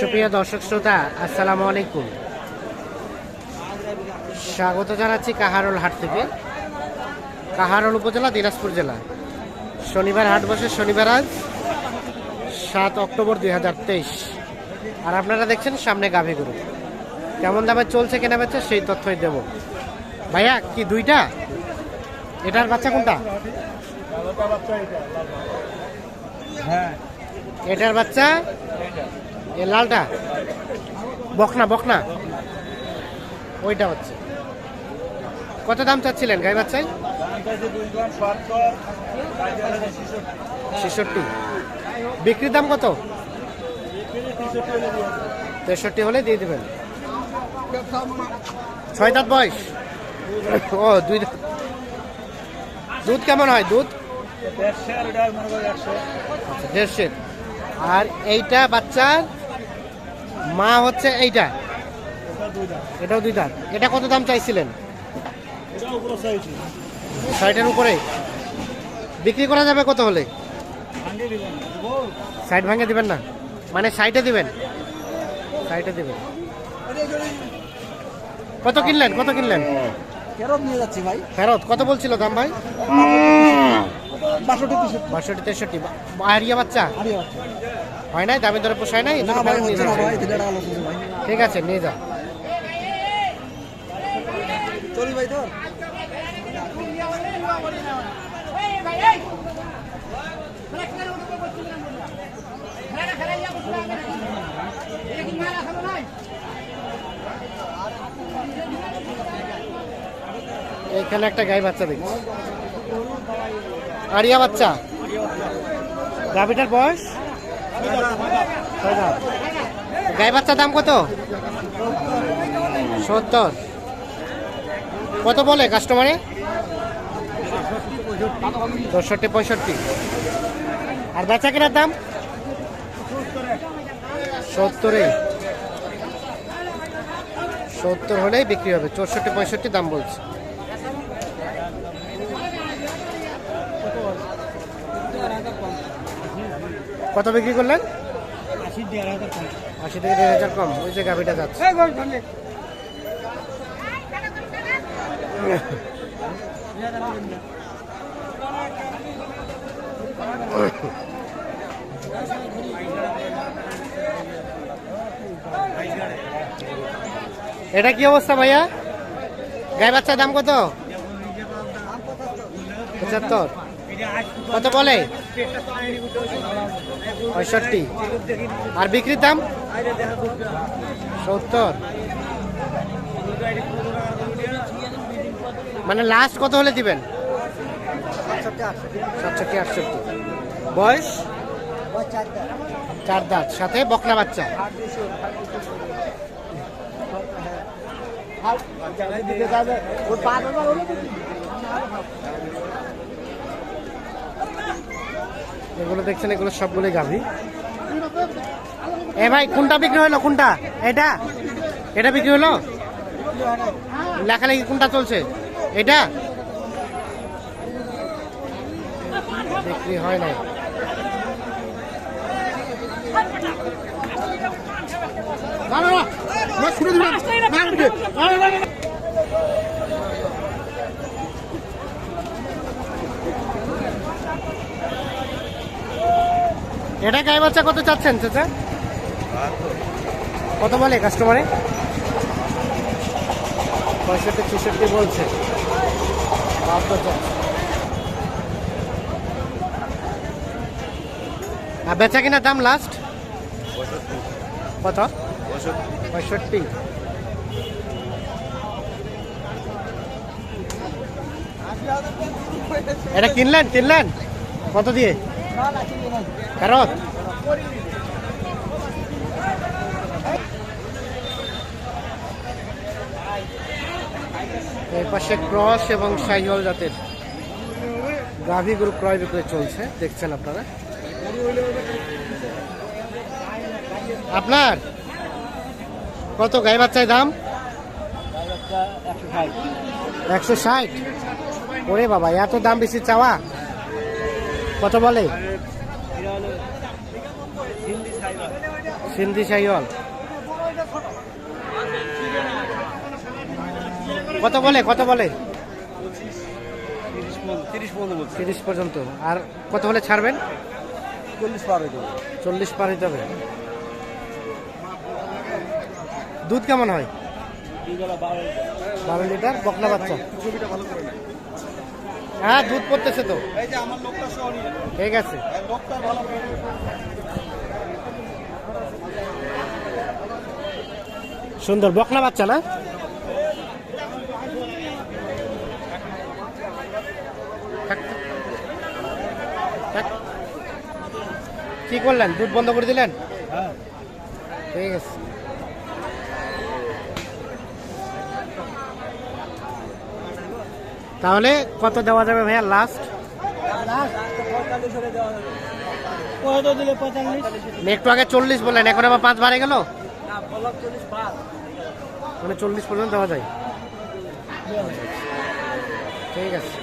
সুপ্রিয় দর্শক শ্রোতা, আসসালামু আলাইকুম। স্বাগত জানাচ্ছি কাহারোল হাট থেকে। কাহারোল উপজেলা, দিনাজপুর জেলা। শনিবার হাট বসে, শনিবার আজ, সাত অক্টোবর দুই হাজার তেইশ। আর আপনারা দেখছেন সামনে গাভী গরু। কেমন দামে চলছে, কেনা বেচা, সেই তথ্যই দেব। ভাইয়া, কি দুইটা? এটার বাচ্চা কোনটা? হ্যাঁ। এটার বাচ্চা? এ লালটা? বকনা বকনা। ওইটা হচ্ছে। কত দাম চাচ্ছিলেন গাই বাচ্চাই ছেষট্টি। বিক্রির দাম কত? তেষট্টি হলে দিয়ে দেবেন। ছয় দাঁত বয়স? ও দুই দাঁত। দুধ কেমন হয়? দুধ? দেড়শের আর এইটা বাচ্চার মা হচ্ছে এইটা। এটাও দুই দাঁত এটা কত দাম চাইছিলেন? ষাটের উপরে। বিক্রি করা যাবে কত হলে? সাইড ভাঙে দিবেন না। মানে সাইডে দিবেন? সাইডে দিবেন। কত কিনলেন? কত কিনলেন? ফেরত নিয়ে যাচ্ছি ভাই। ফেরত? কত বলছিল দাম ভাই? বাষট্টি তেষট্টি। বাষট্টি তেষট্টি। আরিয়া বাচ্চা? আরে বাচ্চা। হয় নাই? দামি দরে পোষায় নাই? ঠিক আছে নিয়ে যাও। এখানে একটা গাই বাচ্চা দেখছি। আরিয়া বাচ্চা? গাভিটার বয়স। গাই বাচ্চার দাম কত? সত্তর। কত বলে কাস্টমারে দশষট্টি পঁয়ষট্টি। আর বেচা কেনার দাম? সত্তরে। সত্তর হলেই বিক্রি হবে। চৌষট্টি, পঁয়ষট্টি দাম বলছে। কত বিক্রি করলেন? আশি থেকে দেড় হাজার কম। ওই যে গাভিটা যাচ্ছে। এটা কি অবস্থা ভাইয়া? গাই বাচ্চার দাম কত? পঁচাত্তর। কত বলে? পঁয়ষট্টি। আর বিক্রির দাম? সত্তর। মানে লাস্ট কত হলে দিবেন? সাতষট্টি, আটষট্টি। বয়স? চার দাঁত। সাথে বকনা বাচ্চা? এগুলো দেখছেন এগুলো সবগুলোই গাভি এ ভাই কোনটা বিক্রি হলো কোনটা এটা এটা বিক্রি হলো লেখালেখি কোনটা চলছে এটা বিক্রি হয় নাই এটা গায়ে বাচ্চা কত চাচ্ছেন, চাচা? কত বলে কাস্টমারে পঁয়ষট্টি, ছেষট্টি বলছে। আর বেচা কিনা দাম লাস্ট কত? পঁয়ষট্টি। এটা কিনলেন কিনলেন? কত দিয়ে? ফেরত এই পাশে ক্রস এবং সাইহল জাতের গাভী গরু ক্রয় বিক্রয় চলছে, দেখছেন আপনারা। আপনার? কত গাই বাচ্চায় দাম? একশো ষাট। ওরে বাবা, এত দাম বেশি চাওয়া? কত বলে? সিন্ধি শাহিওয়াল। কত বলে কত বলে? তিরিশ পর্যন্ত। আর কত হলে ছাড়বেন? চল্লিশ পার চল্লিশ পার হইতে হবে। দুধ কেমন হয়? বারো লিটার বকলা বাচ্চা। হ্যাঁ দুধ পড়তেছে তো। ঠিক আছে লোকটা ভালো করে সুন্দর বকনা বাচ্চা না। কি করলেন? দুধ বন্ধ করে দিলেন? হ্যাঁ। ঠিক আছে। তাহলে কত দেওয়া যাবে ভাইয়া লাস্ট একটু আগে চল্লিশ বললেন এখন আবার পাঁচ বাড়ে গেল? মানে চল্লিশ পর্যন্ত দেওয়া যায়। ঠিক আছে।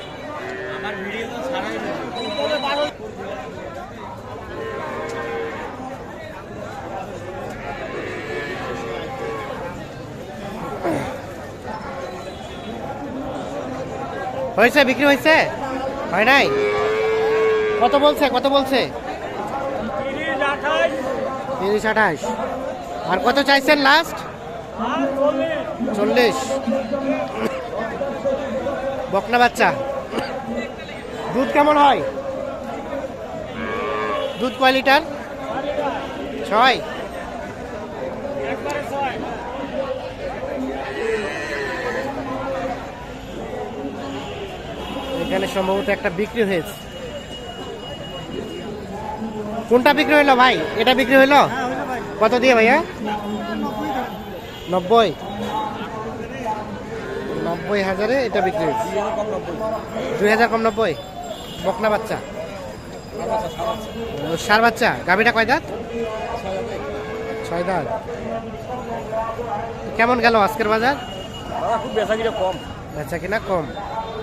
হয়েছে, বিক্রি হয়েছে? হয় নাই? কত বলছে কত বলছে? তিরিশ আঠাশ। আর কত চাইছেন লাস্ট চল্লিশ। বকনা বাচ্চা। দুধ কেমন হয়? দুধ কয় লিটার? ছয়। এখানে সম্ভবত একটা বিক্রি হয়েছে। কোনটা বিক্রি হইল ভাই? এটা বিক্রি হইল কত দিয়ে ভাইয়া? নব্বই। নব্বই হাজারে এটা বিক্রি হয়েছে। দুই হাজার কম নব্বই। বকনা বাচ্চা। ষাঁড় বাচ্চা। গাভিটা কয় দাঁত? ছয় দাঁত। কেমন গেল আজকের বাজার? খুব বেচা কিনা কম। বেচা কিনা কম।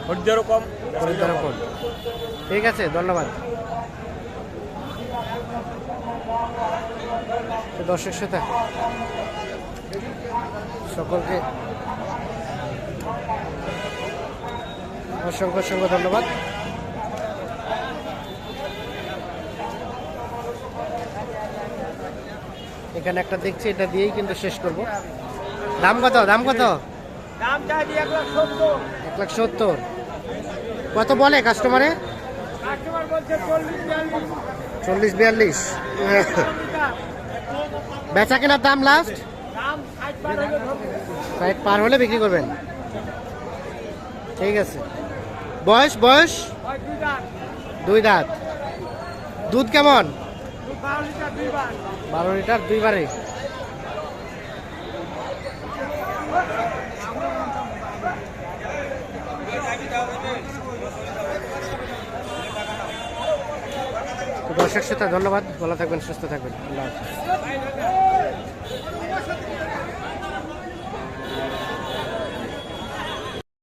খরিদ্দারও কম খরিদ্দারও কম। ঠিক আছে ধন্যবাদ। দর্শক শ্রোতা সকলকে অসংখ্য অসংখ্য ধন্যবাদ। এখানে একটা দেখছি এটা দিয়েই কিন্তু শেষ করব। দাম কত? দাম কত? এক লাখ সত্তর। কত বলে কাস্টমারে? চল্লিশ বিয়াল্লিশ। বেচা কেনার দাম লাস্ট সাইট ষাট পার হলে বিক্রি করবেন। ঠিক আছে। বয়স বয়স? দুই দাঁত। দুধ কেমন? বারো লিটার দুই বার। বারো লিটার দুইবারে দর্শক ধন্যবাদ। ভালো থাকবেন সুস্থ থাকবেন। আল্লাহ